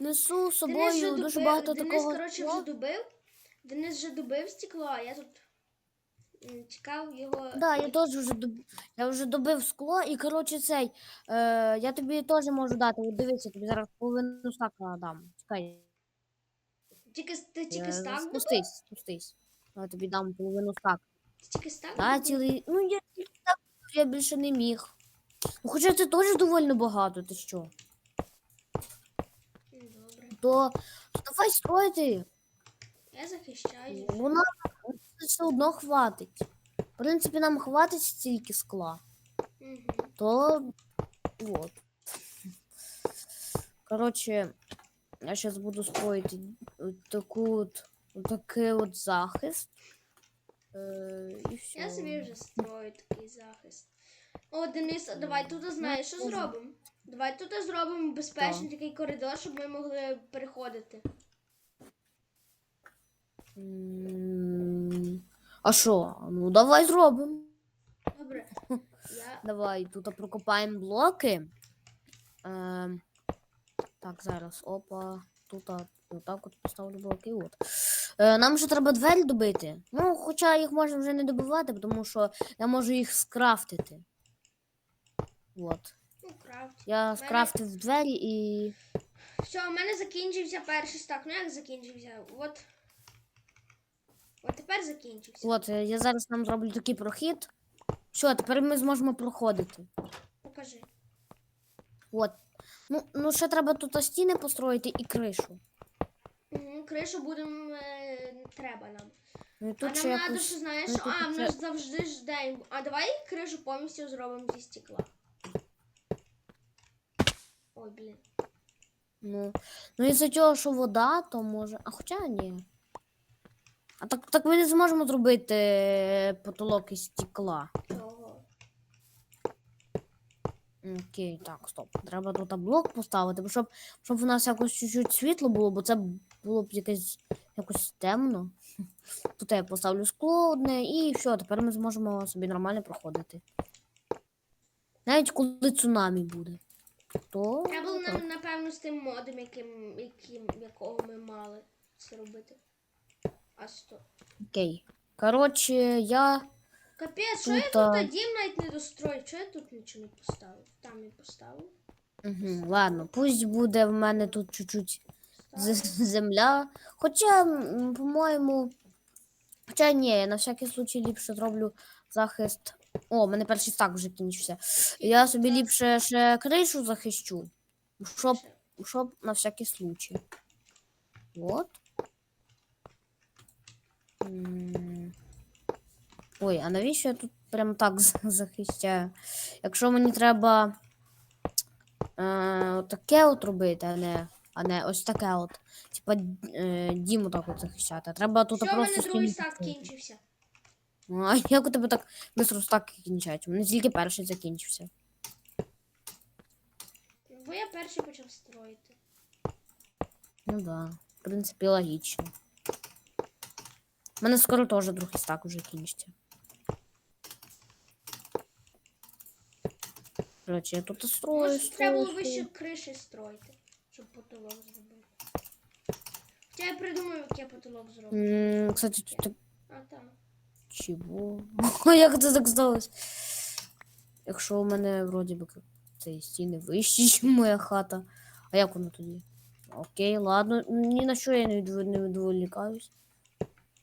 несу з собою дуже багато Денис, такого. коротше, вже добив. Денис вже добив стекло, а я тут чекав його. Да, я теж вже доб... я вже добив скло, і коротше цей. Е, я тобі теж можу дати. От дивися, тобі зараз половину стака дам. Чекай, Тільки, ти тільки е, стак добив? спустись, спустись. Я тобі дам половину стака. Ти тільки стак Да, добив? цілий. Ну я тільки так я більше не міг. Ну, хоча це теж доволі багато, ти що? То, давай строїти. Я захищаю. Вона все одно хватить. В принципі, нам хватить стільки скла. Угу. То вот. Короче, я сейчас буду строить от таку от, от такий от захист. Е, і все. Я собі вже строю такий захист. О, Денис, давай тут знаєш, що зробимо? Давай тут зробимо безпечний такий коридор, щоб ми могли переходити. М, А що? Ну давай зробимо. Добре. Я Давай тут прокопаємо блоки. Ем, так, зараз. Опа. Тут отак от поставлю блоки. От. Е, нам ще треба двері добити. Ну, хоча їх можна вже не добивати, тому що я можу їх скрафтити. От. Ну, крафт. Я скрафтив двері і. Все, у мене закінчився перший стак. Ну як закінчився? От. От тепер закінчився. От, е, я зараз нам зроблю такий прохід. Все, тепер ми зможемо проходити. Покажи. От. Ну, ну ще треба тут стіни построїти і кришу. Угу, кришу будемо. Е, треба нам. Ну, і А тут нам ще треба, якось... що знаєш, ну, тут А, ми ще- ж завжди ждемо. А давай кришу повністю зробимо зі стекла. Ой, блін. Ну, ну із-за цього, що вода, то може. А хоча ні. А так, так ми не зможемо зробити е, потолок із стекла. Чого? Окей, так, стоп. Треба тут блок поставити, бо щоб, щоб у нас якось чуть-чуть світло було, бо це було б якесь якось темно. Тут я поставлю скло одне і все, тепер ми зможемо собі нормально проходити. Навіть коли цунамі буде. То. Треба було так. нам, напевно, з тим модом, яким, яким, якого ми мали це робити. А сто. Окей. Коротше, я. Капець, що я Тут, а- дім навіть не дострою? Що я тут нічого не поставив? Там не поставив. Угу, ладно, пусть буде в мене тут чуть-чуть земля. Хоча, по-моєму. Хоча ні, я на всякий случай ліпше зроблю захист. О, в мене перший стак вже кінчився. Я собі ліпше ще кришу захищу. Щоб, щоб на всякий случай. От. Ой, а навіщо я тут прям так захищаю? Якщо мені треба е, таке от робити, а не, а не ось таке от. Типа е, дім так от захищати. Треба тут Що, в мене другий стак кінчився. Ну, А як у тебе так швидко стаки кінчаються? У мене тільки перший закінчився. Бо я перший почав строїти. Ну да, в принципі, логічно. У мене скоро теж другий стак уже кінчиться. Короче, я тут строю, Може, треба було вище криші строїти, щоб потолок зробити. Хоча я придумаю, як я потолок зроблю. М, Кстати, тут А там. Чого? Як це так сталося? Якщо у мене вроді би ці стіни вищі, ніж моя хата. А як воно тоді? Окей, ладно. Ні на що я не, відв... відволікаюсь.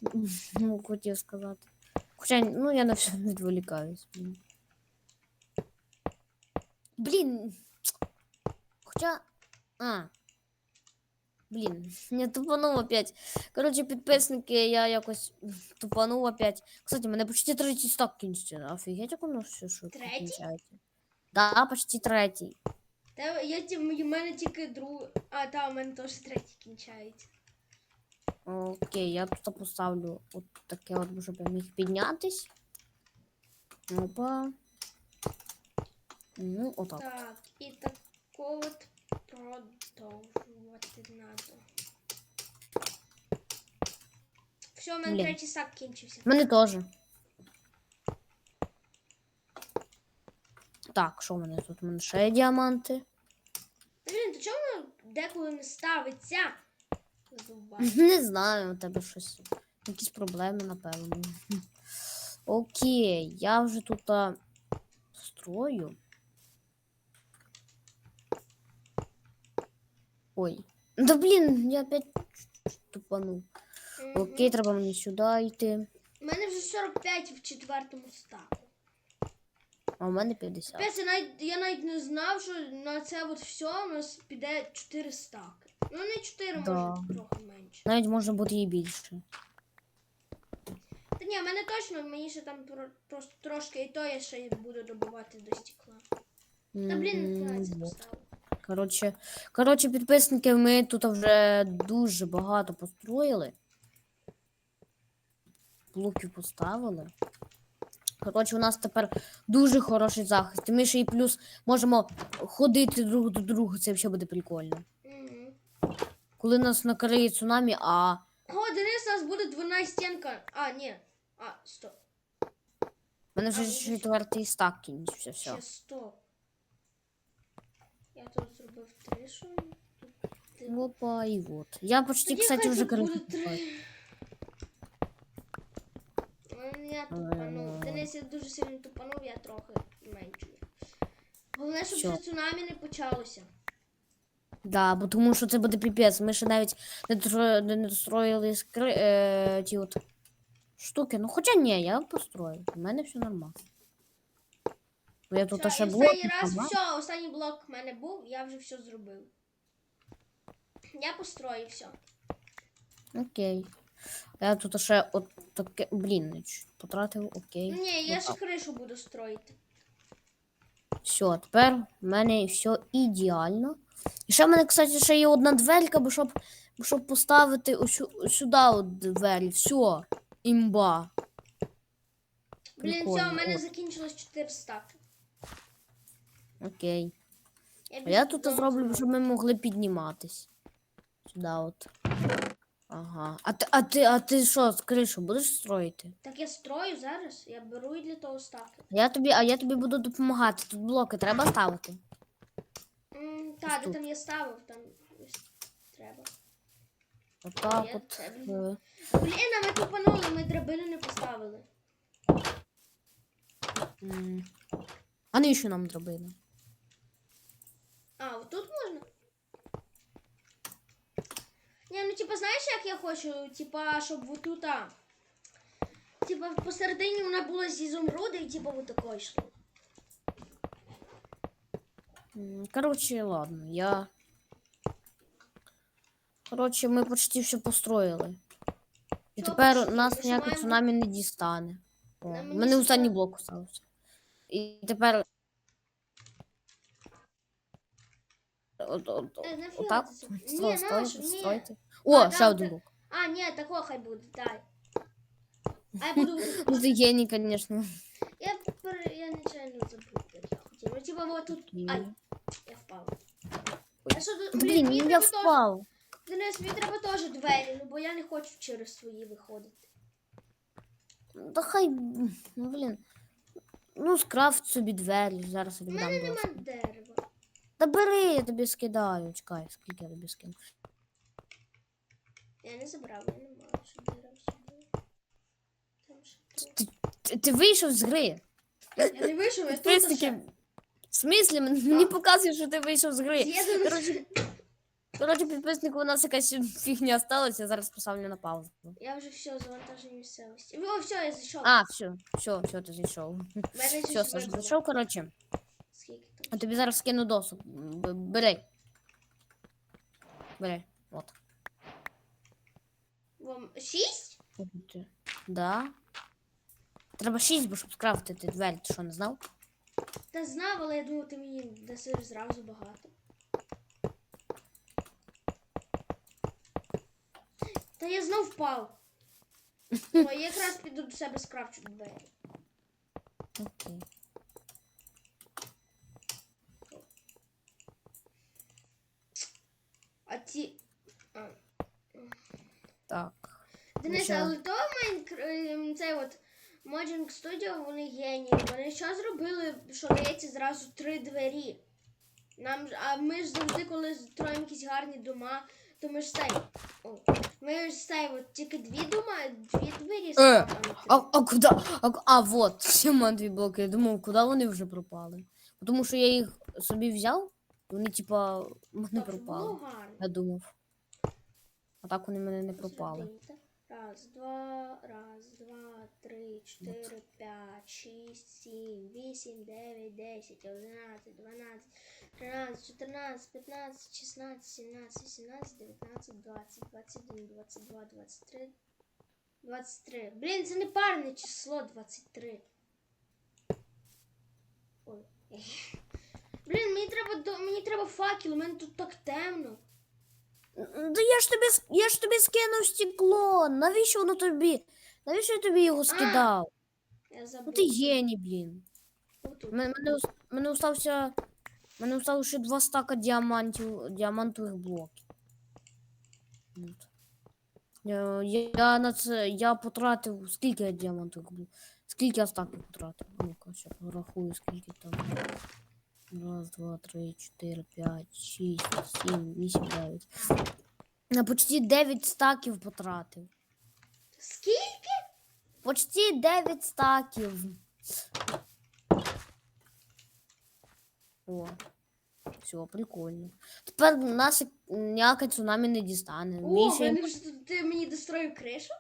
Ну, хотів сказати. Хоча, ну, я на все відволікаюсь. Блін. Блін. Хоча. А. Блін, я тупанув опять. Коротше, підписники, я якось тупанув опять. Кстати, мене почти третій стак кінчиться. Офігеть, як воно все швидко Третій? кінчається. Да, почти третій. Та я ті- у мене тільки другий. А, та, у мене теж третій кінчається. Окей, я тут поставлю от таке от, щоб я міг піднятись. Опа. Ну, отак. Так, і так от продовжувати надо. Все, у мене Блін. третій сак кінчився. У мене теж. Так, що в мене тут? У мене ще є діаманти. Блін, то чому воно деколи не ставиться. Зуба. Не знаю, у тебе щось. Якісь проблеми, напевно. Окей, я вже тут а, строю. Ой. Да блін, я опять тупанув. Окей, треба мені сюди йти. У мене вже 45 в четвертому стаку. А у мене 50. Капець, я навіть, я навіть не знав, що на це от все у нас піде 4 стаки. Ну не 4, Да. може трохи менше. Навіть може бути і більше. Та ні, в мене точно, мені ще там про- просто трошки і то я ще буду добувати до стекла. Та блін, не М, це вот. поставив. Коротше, коротше, підписники, ми тут вже дуже багато построїли. Блоків поставили. Коротше, у нас тепер дуже хороший захист. І ми ще і плюс можемо ходити друг до друга, це взагалі буде прикольно. Коли нас накриє цунамі, а О, Денис, у нас буде двойна стінка. А, ні. А, стоп. в мене вже четвертий стак кінчився. Все. Ще стоп. Я тут зробив три, що? Тут Опа, і от. Я почти, Тоді кстати, вже. Ой, Я тупанув. Денис, я дуже сильно тупанув, я трохи меншую. Головне, щоб Що? ще цунамі не почалося. Да, бо тому що це буде піпець. Ми ще навіть не, достро... не достроїли скри... е... ті от штуки. Ну, хоча ні, я построю. У мене все нормально. Бо я тут ще блок. останній раз, все, останній блок в мене був, я вже все зробив. Я построю все. Окей. Я тут ще от таке. Блін, потратив, окей. Ні, я Ну, ще кришу буду строїти. Все, тепер в мене все ідеально. І ще в мене, кстати, ще є одна дверка, бо щоб, щоб поставити ось сюди от двері. Все. Імба. Блін, все, у мене закінчилось 4 стаки. Окей. А я тут зроблю, щоб ми могли підніматись. Сюди от. Ага. А ти, а ти, а ти що, з кришу будеш строїти? Так я строю зараз, я беру і для того стаки. Я тобі, а я тобі буду допомагати. Тут блоки треба ставити. М, Та, де там я ставив, там треба. Отак Я от. це е, Блін, а ми тупанули, ми драбину не поставили. м. А навіщо нам драбина? А, отут можна? Ні, ну типа, знаєш, як я хочу? Типа, щоб отут, а, Типа посередині вона була з ізумруда і типа вот такої йшло. М, Коротше, ладно, я. Коротше, ми почти все построїли. І Що тепер почти? нас маємо- цунамі не дістане. О, Нам У мені мене останній блок остався. І тепер. От, от, Е, нафіга отак це? от Ні, строй- наш, строй- ні. стройте. А, О, там ще один те- блок. А, ні, такого хай буде, дай. А я буду. Ну ти геній, звісно. Я, пер- я нечайно забув, як я хотів. Ну, типа, вот тут. Ай, я впав. А що тут? Блін, мені ну я треба теж- впав. Денис, мені треба теж двері, ну бо я не хочу через свої виходити. Та хай. м, Ну блін. Ну, скрафт собі двері, зараз я У тобі мене дам нема досить. дерева. Та бери, я тобі скидаю. Чекай, скільки я тобі скину. Я не забрав, я не маю що дерева собі. Там ще три. Ти, ти, ти вийшов з гри. Я не вийшов, я тут Підписники. ще. В смислі, мені показує, що ти вийшов з гри. З'єднаний. Коротше, коротше, підписнику у нас якась фігня сталася, я зараз поставлю на паузу. Я вже все, завантаження місцевості. О, все, я зайшов. А, все, все, все, ти зайшов. Все, щось Саш, вибило. зайшов, коротше. Скільки там? тобі зараз скину досу. Б- Бери. Бери. От. Вам шість? Да. Треба шість, бо щоб скрафтити двері, ти що не знав? Та знав, але я думав, ти мені даси зразу багато. Та я знов впав. О, я якраз піду до себе скрафчу двері. Окей. А ці. А. Так. Що? але то Майнкр... ем, цей от Mojang Studio, вони генії. Вони що зробили, що дається зразу три двері. Нам а ми ж завжди, коли строїмо якісь гарні дома, то ми ж цей. О, ми ж цей, от тільки дві дома, дві двері Е, а А, куди? А, а вот, ще дві блоки. Я думав, куди вони вже пропали? Тому що я їх собі взяв, вони типа мене пропали. Я думав. А так вони мене не пропали. Раз, два, раз, два, три, чотири, п'ять, шість, сім, вісім, дев'ять, десять, одинадцять, дванадцять, тринадцять, чотирнадцять, п'ятнадцять, шістнадцять, сімнадцять, вісімнадцять, дев'ятнадцять, двадцять, двадцять один, двадцять два, двадцять три. 23. Блін, це не парне число 23. Ой. Блін, мені треба до- мені треба факел, у мене тут так темно. Да я ж тобі я ж тобі скинув стекло. Навіщо воно тобі? Навіщо я тобі його скидав? Я Ну забув. ти геній, блін. Отут. Мене, мене, ос- мене остався. Мене осталось ще два стака діамантів, діамантових блоків. От. Я, я, я на це я потратив. Скільки я діамантових блоків? Скільки я стаків потратив? Ну-ка, ще порахую, скільки там. Раз, два, три, чотири, п'ять, шість, сім, вісім, дев'ять. На почти 9 стаків потратив. Скільки? Почти 9 стаків. О. Все, прикольно. Тепер нас ніяке цунамі не дістане. О, Мій в мене тут ти мені достроїв кришу?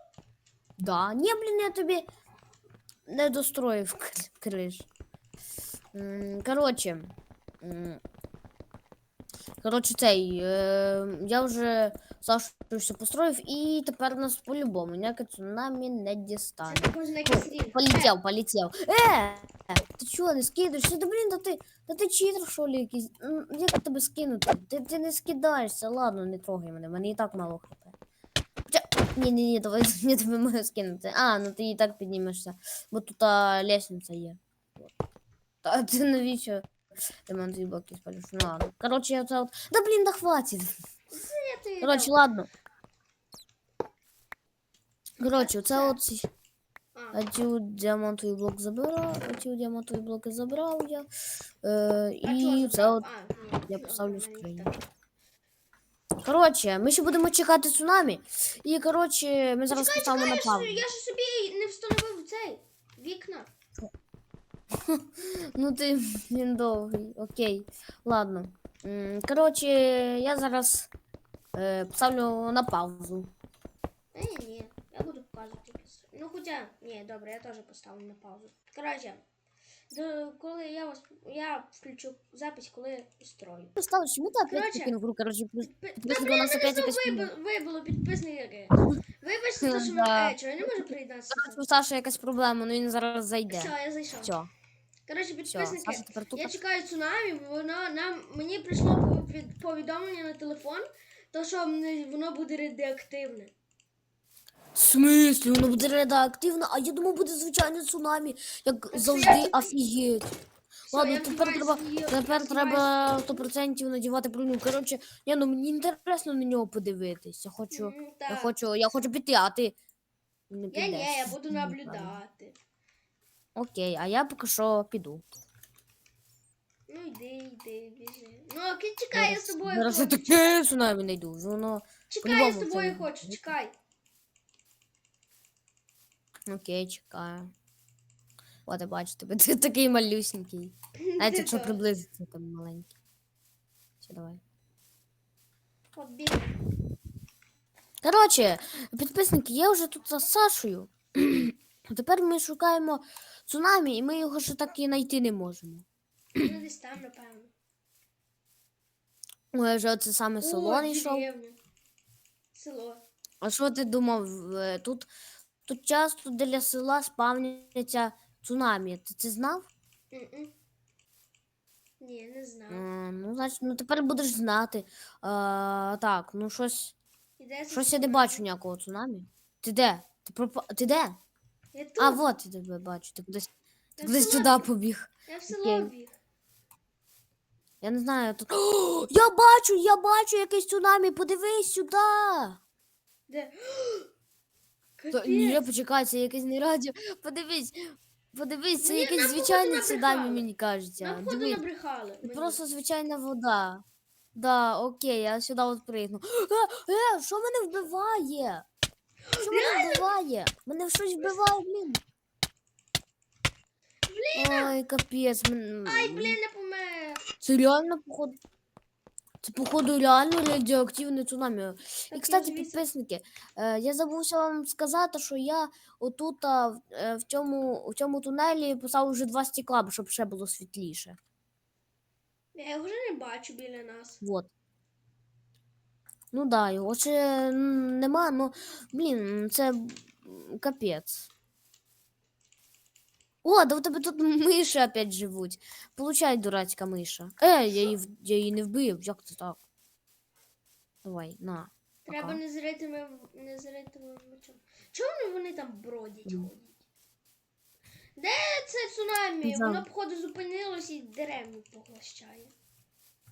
Да. Ні, блін, я тобі не достроїв кр- криш. М, Коротше. м, Коротше, цей. Е, я вже Сашу все построїв, і тепер нас по-любому ніяке цунамі не дістане. Це можна якийсь рівень. Полетел, полетел. Э, ты чё, не скидаешься? Да блин, да ты, да ты читер, що ли, якийсь? М, Як тебе скинути? Ти, ти не скидаєшся, ладно, не трогай мене, мене і так мало хп. Хоча, ні, ні, ні, давай я тебе можу скинути. А, ну ти і так піднімешся, бо тут а, лестниця є. Вот. Та ти навіщо? Дві блоки спалиш. Ну ладно. Короче, я це от... Да блін, да хватит. Короче, ладно. Короче, це от... А, А от діамантовий блок забирав, ці от діамантові блоки забрав я. Е, а і це от. А, я ну, поставлю в так. Коротше, ми ще будемо чекати цунамі. І коротше, ми зараз поставимо на паузу. Я ж собі не встановив цей вікна. Ну ти він довгий. Окей. Ладно. Коротше, я зараз е, поставлю на паузу. Ні, ні, я буду показувати. Ну хоча, ні, добре, я теж поставлю на паузу. Коротше, до, коли я вас я включу запись, коли строю. Стало, чому ти опять таким? Коротше, Підписники у нас опять якась фігня. виб- підписники. Вибачте, що. Е, я не можу приєднатися? У Саші якась проблема, ну він зараз зайде. Все, я зайшов. Все, Коротше, підписники, Саша тепер я чекаю цунамі, воно нам мені прийшло повідомлення на телефон, то що воно буде радіоактивне. В смислі, воно буде радіоактивно, а я думав, буде звичайне цунамі, як що завжди, я- офігеть. Все, Ладно, я тепер треба, тепер треба 100% надівати броню. Коротше, я ну мені інтересно на нього подивитись. Я хочу, М, я хочу, я хочу піти, а ти не Я підеш. ні, я буду Ну, наблюдати. Окей, а я поки що піду. Ну йди, йди, біжи. Ну, окей, чекай, я з тобою Зараз я хочу. таке цунамі не йду. Воно Чекай, я з по-любому тобою це хочу, чекай. окей, чекаю. От я бачу тебе, ти такий малюсенький. Навіть Ти якщо то. приблизиться, там маленький. Все, давай. От біг. Коротше, підписники, я вже тут з Сашою. Тепер ми шукаємо цунамі, і ми його ще так і знайти не можемо. Ну, десь там, напевно. Ой, вже оце саме село деревня. Село. А що ти думав? е, Тут, тут часто для села спавняться цунамі. Ти це знав? М-м. Ні, не знаю. Е, ну, значить, ну тепер будеш знати. А, так, ну щось. Іде за Щось я не бачу ніякого цунамі. Ти де? Ти пропа... Ти де? Я тут. А, вот я тебе бачу. Ти кудись, ти Я кудись в село туди біг. побіг. Я в село Окей. біг. Я не знаю, тут. О, я бачу, я бачу якийсь цунамі, подивись сюди. Де? Капець. ні, почекай, це якесь не радіо. Подивись. Подивись, це Мені якесь нам, походу, звичайне цунамі, мені кажеться. Нам походу набрехали. це мені. просто звичайна вода. Да, окей, я сюди от пригну. Е, е, що мене вбиває? Що мене вбиває? Мене щось вбиває, блін. Ой, капець. мен- Ай, блін, не помер. Це реально, походу. Це, походу, реально радіоактивне цунамі. І, Так, кстати, я підписники, е, я забувся вам сказати, що я отут а, в, е, в, цьому, в цьому тунелі поставив вже два стекла, щоб ще було світліше. Я його вже не бачу біля нас. Вот. Ну да, його ще нема, ну, блін, це капець. О, да у тебе тут миші опять живуть. Получай, дурацька миша. Е, я її, я її не вбив, як це так? Давай, на. Треба Пока. не зритими, не зритими мечом. Чому вони там бродять, ходять? Де це цунамі? Не. Воно, походу, зупинилось і дерев поглощає.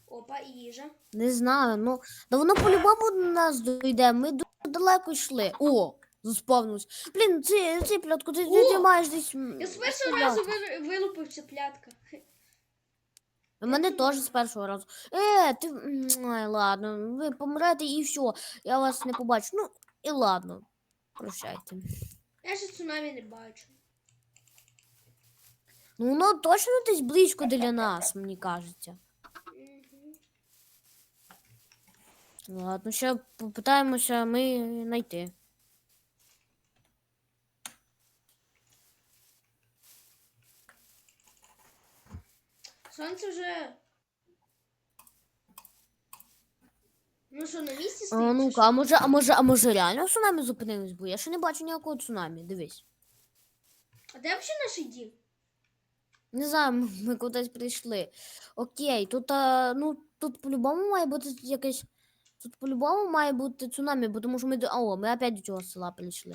Опа, і їжа. Не знаю, ну, да воно по-любому до нас дойде. Ми дуже далеко йшли. О, заспавнилось. Блін, ці, ці плятку, ти, ти, ти О! маєш десь. м, Я з першого стріляти. разу вил- вилупив цеплятка. У мене теж з першого разу. Е, ти. м, Ай, ладно, ви помрете і все. Я вас не побачу. Ну, і ладно. Прощайте. Я ще цунамі не бачу. Ну, воно точно десь близько для нас, мені кажеться. Мгм. Ладно, ще попитаємося ми знайти. Сонце вже. Ну що, на місці А, стоїть? чи ну-ка, а може, а може, а може реально цунамі зупинилось? Бо я ще не бачу ніякого цунамі. Дивись. А де взагалі наш дім? Не знаю, ми, ми кудись прийшли. Окей, тут, а, ну, тут по-любому має бути якесь. Тут по-любому має бути цунамі, бо тому що ми до. О, ми опять до цього села прийшли.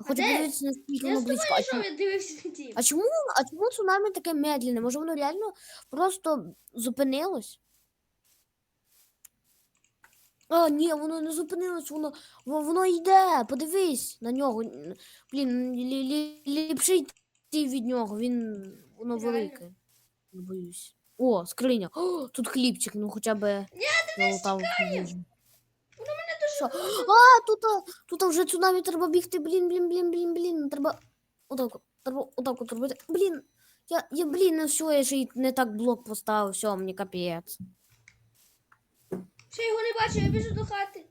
Я Хочу де? подивитися, наскільки Я воно близько. А чому, я дивився на дім. а чому, воно- а чому цунамі таке медленне? Може воно реально просто зупинилось? А, ні, воно не зупинилось, воно, во- воно йде, подивись на нього. Н- Блін, лі, лі, ліпше йти від нього, він воно Реально? велике. Не боюсь. О, скриня. О, тут хлібчик, ну хоча б. Воно мене дуже. Що? А, тут, тут вже цунамі треба бігти. Блін, блін, блін, блін, блін. Треба отак, треба отак от робити. Блін, я, я, блін, ну все, я ще й не так блок поставив, все, мені капець. Ще його не бачу, я біжу до хати.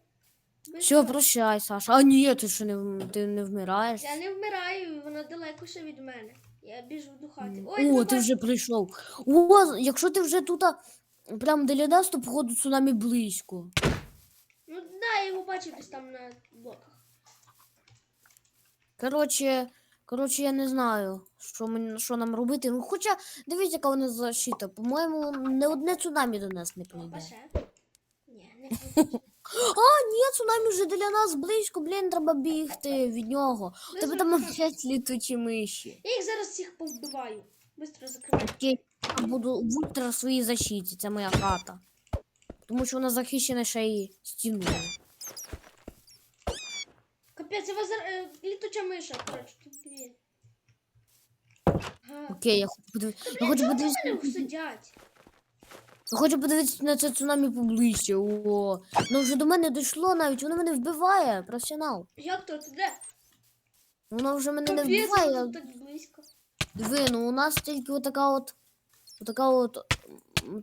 Все, прощай, Саша. А ні, ти що не, ти не вмираєш? Я не вмираю, вона далеко ще від мене. Я біжу до хати. Ой, О, ти бачу. вже прийшов. О, якщо ти вже тут прям біля нас, то походу цунамі близько. Ну да, я його бачив десь там на блоках. Коротше, коротше, я не знаю, що, мені, що нам робити. Ну, хоча, дивіться, яка вона защита. По-моєму, не одне цунамі до нас не прийде. ще. Ні, не хочу. А, ні, цунамі вже для нас близько, блін, треба бігти від нього. У тебе там опять літучі миші. Я їх зараз всіх повбиваю. Бистро закривай. Я буду в ультра своїй защиті, це моя хата. Тому що вона захищена ще й стіною. Капець, я вас е, літуча миша, коротше, тут дві. Ага. Окей, я хочу подивитися. Я хочу подивитися. вони сидять? Я хочу подивитися на це цунамі поближче. О, ну вже до мене дійшло навіть, воно мене вбиває, професіонал. Як то? Ти де? Воно вже мене не Капець, вбиває. воно так близько. Диви, ну у нас тільки отака от. Отака от.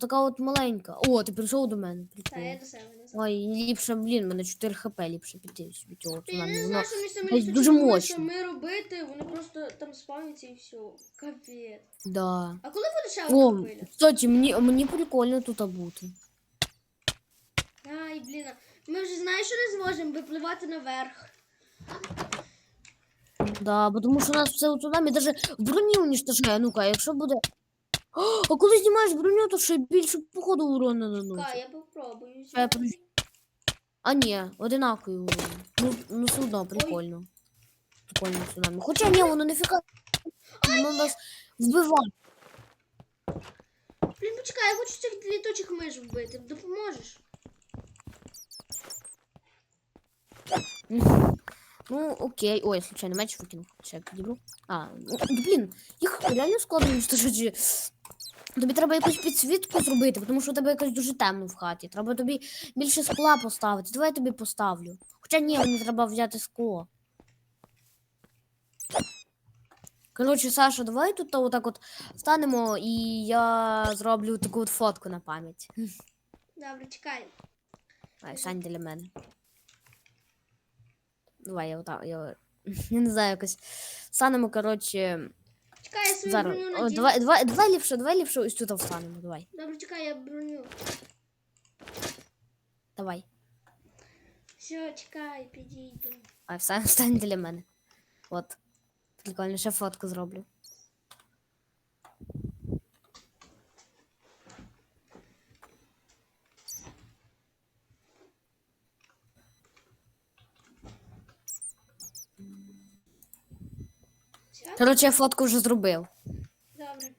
Така от маленька. О, ти прийшов до мене. Та я до себе не знаю. Ой, ліпше, блін, мене 4 хп, ліпше піти від цього цунамі. не Воно... знаю, що з цими десь дуже літучими мощно. мишами робити, вони просто там спавняться і все. Капець. Да. А коли буде ще О, одна хвиля? кстати, мені, мені прикольно тут бути. Ай, блін, ми вже знаєш, що не зможемо випливати наверх. Да, бо тому що у нас все у цунамі даже в броні уничтожає. Ну-ка, якщо буде. А коли знімаєш броню, то ще більше походу урона наносить. Ка, я попробую. Я при- А ні, одинаковий урон. Ну, ну все одно прикольно. Прикольно цунамі. Хоча ні, воно не фіка. Воно нас вбиває. Блін, почекай, я хочу цих літучих миш вбити. Допоможеш? Ну, окей. Ой, случайно меч викинув. Ще підібру. А, ну, блін, їх реально складно уничтожити. Тобі треба якусь підсвітку зробити, тому що у тебе якось дуже темно в хаті. Треба тобі більше скла поставити. Давай я тобі поставлю. Хоча ні, мені треба взяти скло. Коротше, Саша, давай тут отак от станемо і я зроблю таку от фотку на пам'ять. Добре, чекай. Ай, Сань для мене. Давай, я отак, я, я не знаю, якось станемо, коротше. Чекай, я свою Зараз. броню О, надію. давай, давай, давай ліпше, давай ліпше ось тут встанемо. Давай. Добре, чекай, я броню. Давай. Все, чекай, підійду. А встань, встань для мене. От. Прикольно, ще фотку зроблю. Коротше, я фотку вже зробив. добре.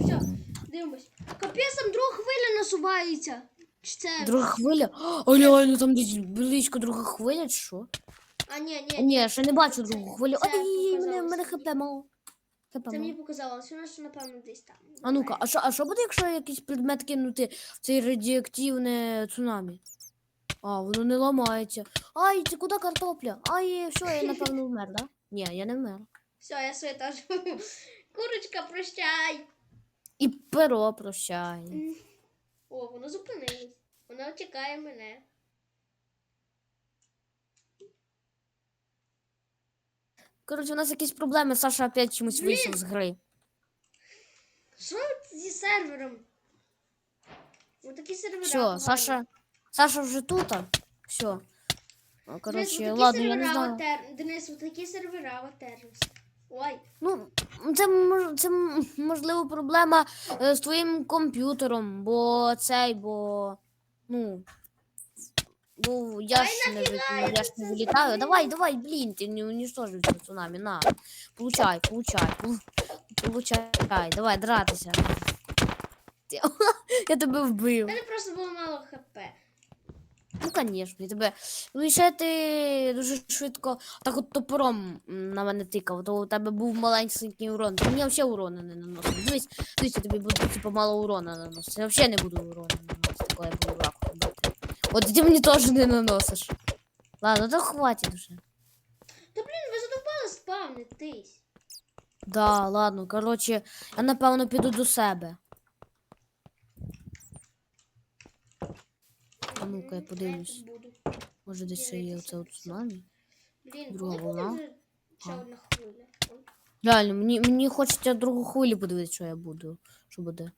Все, дивимось. Капець, там друга хвиля насувається. Чи це? Друга хвиля. О, реально, там десь близько друга хвиля, чи що? А, ні, ні. Ні, ще не бачу другу хвилю. це Ой, мене, показалось мене хп мало. ХП Це мені мало. показалось, вона що, напевно, десь там. А ну-ка, а що, а що буде, якщо якийсь предмет кинути в цей радіоактивне цунамі? А, воно не ламається. Ай, це куди картопля? Ай, все, я напевно вмер, да? Ні, я не вмер. Все, я своє теж. Курочка, прощай. І перо прощай. О, воно зупинилось. Воно чекає мене. Коротше, у нас якісь проблеми, Саша опять чомусь Блін. вийшов з гри. Що зі сервером? Ось такі сервера. Все, погані. Саша. Саша вже тут. Все. Денис, Коротше, отакі ладно, я не сервера знаю. в Денис, ось такі сервера в Термс. Ой, Ну, це, мож- це можливо проблема е, з твоїм комп'ютером, бо цей, бо. Ну. Бо я ж не, ви- я ж не вилітаю. Давай, давай, блін, ти не уничтожив цю цунамі. На. Получай, получай. Получай. Давай, дратися. Я тебе вбив. мене просто було мало хп. Ну, звісно, я тебе. Ну і ще ти дуже швидко так от топором на мене тикав, то у тебе був маленький урон. Ти мені взагалі урона не наносив. Дивись, дивись, я тобі буду типу, мало урона наносити. Я взагалі не буду урона наносити, коли я буду раку робити. От ти мені теж не наносиш. Ладно, то хватить вже. Та блін, ви задовбали спавнитись. Да, ладно, коротше, я напевно піду до себе. А ну-ка, я подивлюсь. Може десь ще є оце от цунамі. Блін, Друга волна. ще А. одна хвиля? Ой. Реально, мені, мені хочеться другу хвилю подивитися, що я буду. Що буде.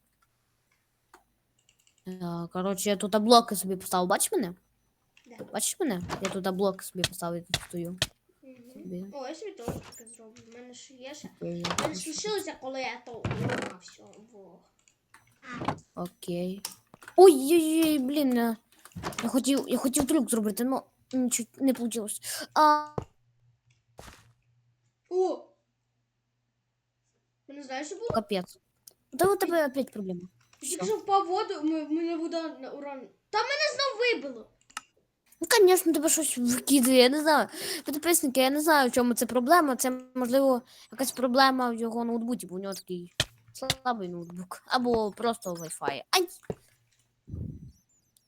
Е, Коротше, я тут блоки собі поставив. Бачиш мене? Да. Бачиш мене? Я тут блоки собі поставив, я тут стою. Мгм. О, я собі теж таке зроблю. У мене ж є ще. У мене ж лишилося, коли я то уламав все. Во. Окей. Ой-ой-ой, блін. Я, я хотів, я хотів трюк зробити, але нічого не вийшло. А, О! Ти не знаєш, що було? капець. Та у тебе опять проблема. Я Тільки що впав в воду, м- мене вода на урон. Та мене знов вибило. Ну, звісно, тебе щось викидує, я не знаю. Підписники, я не знаю, в чому це проблема. Це, можливо, якась проблема в його ноутбуці, бо у нього такий слабий ноутбук. Або просто Wi-Fi. Ай!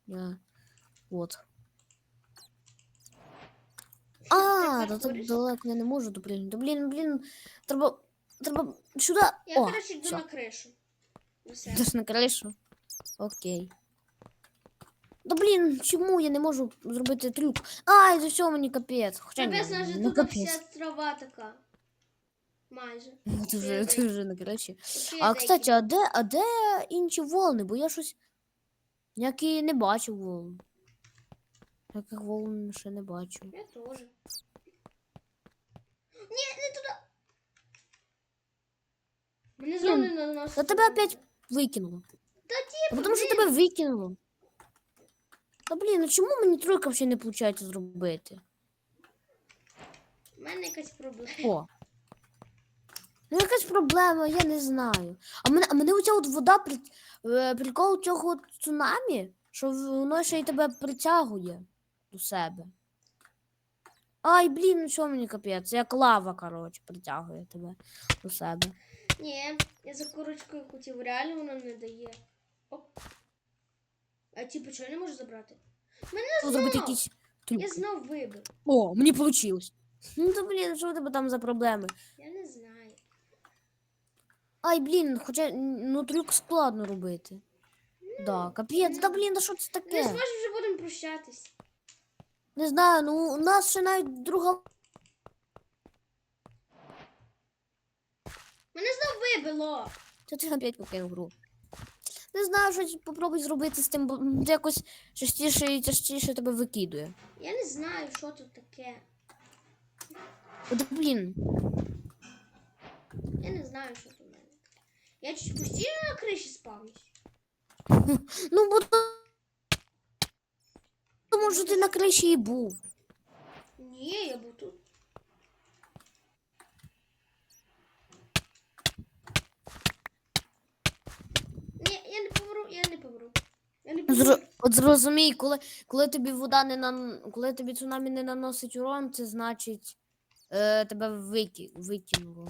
Я... От. А, та так далеко я не можу допригнути. Блін, блін, треба. Треба сюди. Я, О, коротше, йду всьо. на кришу. Все. Йдеш на кришу? Окей. Да блін, чому я не можу зробити трюк? Ай, за що мені капець. Хоча ні, Капець, у нас же ну тут капець. вся трава така. Майже. Ну, Ти вже, ти вже на криші. А, деякі- кстати, а де, а де інші волни? Бо я щось ніякі не бачив волн. Яких волн ще не бачу. Я теж. Ні, не туди. Мене знову не наносить. Та тебе опять викинуло. Та Та тому що тебе викинуло. Та блін, ну чому мені тройка взагалі не виходить зробити? У мене якась проблема. О. Ну, якась проблема, я не знаю. А мене, а мене оця от вода при, е, прикол цього цунамі, що воно ще й тебе притягує до себе. Ай, блін, ну що мені капець? Як лава, коротше, притягує тебе до себе. Ні, я за курочкою хотів, реально воно не дає. Оп. А типу, чого не можу забрати? Мене Треба зробити знов! якісь Я знов вибив. О, мені вийшло. Ну то блін, що у тебе там за проблеми? Я не знаю. Ай, блін, хоча ну трюк складно робити. Да, капець, да блін, да що це таке? зможеш вже будемо прощатись. Не знаю, ну у нас ще навіть друга. Мене знов вибило. Та ти опять покинув гру. Не знаю, що попробуй зробити з тим, бо якось частіше і частіше тебе викидує. Я не знаю, що тут таке. От, блін, Я не знаю, що тут у мене. Я чуть постійно на криші спавнюсь. ну бо тому що ти на криші і був. Ні, я був тут. Ні, я не помру, я не помру. Я не помру. От зрозумій, коли, коли тобі вода не нан... коли тобі цунамі не наносить урон, це значить е, тебе вики... викинуло.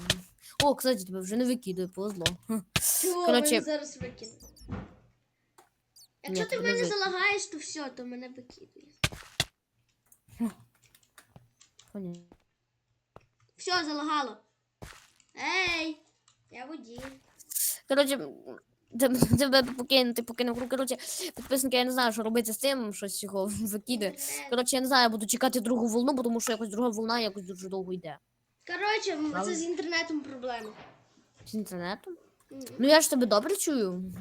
О, кстати, тебе вже не викидує, повезло. Хм. Чого мене зараз викину? Якщо Ні, ти в мене викине. залагаєш, то все, то мене викидує. Все, залагало. Ей! Я водій. Коротше, тебе, тебе покинути, покинув гру. Коротше, підписники, я не знаю, що робити з цим, щось його. Інтернет. Коротше, я не знаю, я буду чекати другу волну, бо тому що якось друга волна якось дуже довго йде. Коротше, м, це з інтернетом проблема. З інтернетом? М. Ну я ж тебе добре чую.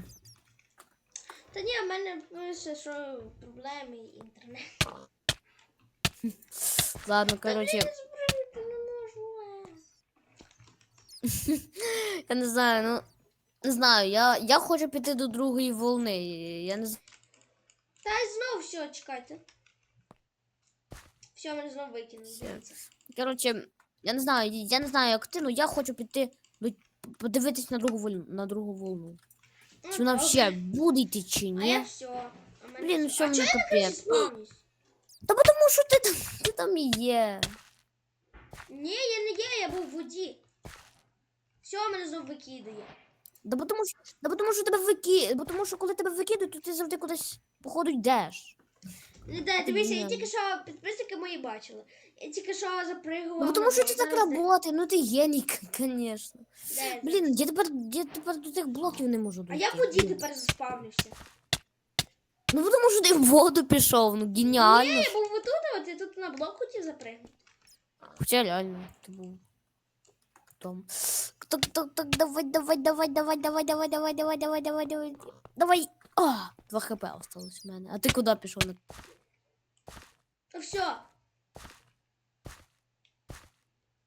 Та ні, в мене пише, що проблеми інтернет. Ладно, коротше, Я не знаю, ну. Не знаю, я, я хочу піти до другої волни. Я не знаю. Та й знов все, чекайте. Все, мене знов викинули. Коротше, я не знаю, я не знаю, як ти, але я хочу піти подивитись на другу волну, на другу волну. Чи вона взагалі буде чи А я ні? все. Блін, ну а мені капець? Та бо тому що ти там, ти там і є. Ні, я не є, я був в воді. Все, мене знов викидає. Да бо тому що, да бо тому що тебе вики... бо тому що коли тебе викидують, то ти завжди кудись походу йдеш. Дай, дивися, я тільки що підписники мої бачили. Я тільки що запригувала. Ну, тому що це так працює, ну ти геній, звісно. Блін, я тепер, я тепер до тих блоків не можу А дойти. я воді тепер заспавнився. Ну тому що ти в воду пішов, ну геніально. Ні, я був отут, а от я тут на блок хотів запригнути. Хоча реально, ти був. Потом. Так, так, так, давай, давай, давай, давай, давай, давай, давай, давай, давай, давай, давай. Давай. А, 2 хп осталось в мене. А ти куди пішов? на- Ну все.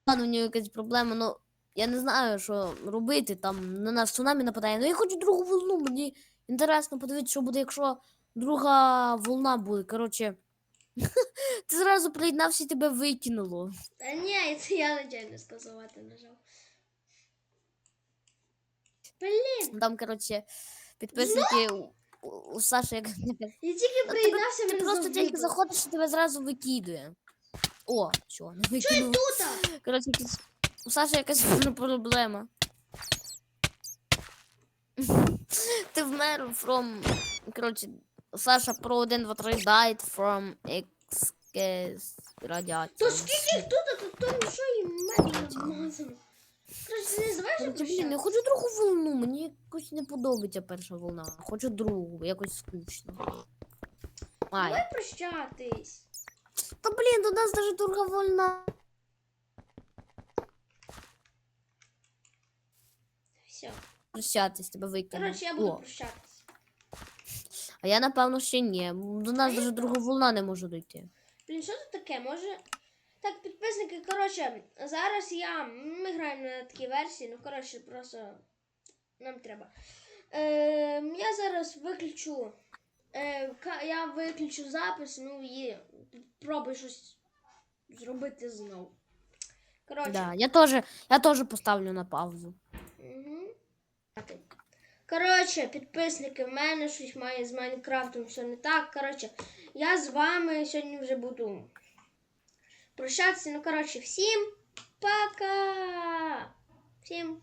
Ладно, у нього якась проблема, ну я не знаю, що робити. Там на нас цунамі нападає. Ну я хочу другу волну. Мені інтересно подивитися, що буде, якщо друга волна буде. Коротше. Ти зразу приєднався і тебе викинуло. Та ні, це я нечайно сказувати нажав. Блін, Там, коротше, підписники у, у, у Саші як. я тільки приєднався, Ти мене просто тільки вибило. заходиш і тебе зразу викидує. О, що, не Що викинуло. тут? Коротше, якісь... у Саші якась проблема. Ти вмер from... Коротше, Саша про 1, 2, 3 died from excess радіації. То скільки тут, а тут там що і мене намазано. Блін, я хочу другу волну, мені якось не подобається перша волна. Хочу другу, якось скучно. Ай. Давай прощатись. Та блін, у нас даже друга волна. Все. Прощатись, тебе викинули. Коротше, я буду О, прощатись. а я напевно ще ні. До нас даже друга волна не може дойти. Блін, що тут таке? Може. Так, підписники, коротше, зараз я. Ми граємо на такій версії, ну коротше, просто нам треба. Е, я зараз виключу. Е, я виключу запис, ну і пробую щось зробити знову. Коротше. Да, я теж, я теж поставлю на паузу. Угу. Коротше, підписники, в мене щось має з Майнкрафтом все не так. Коротше, я з вами сьогодні вже буду прощатися. Ну, коротше, всім пока! Всім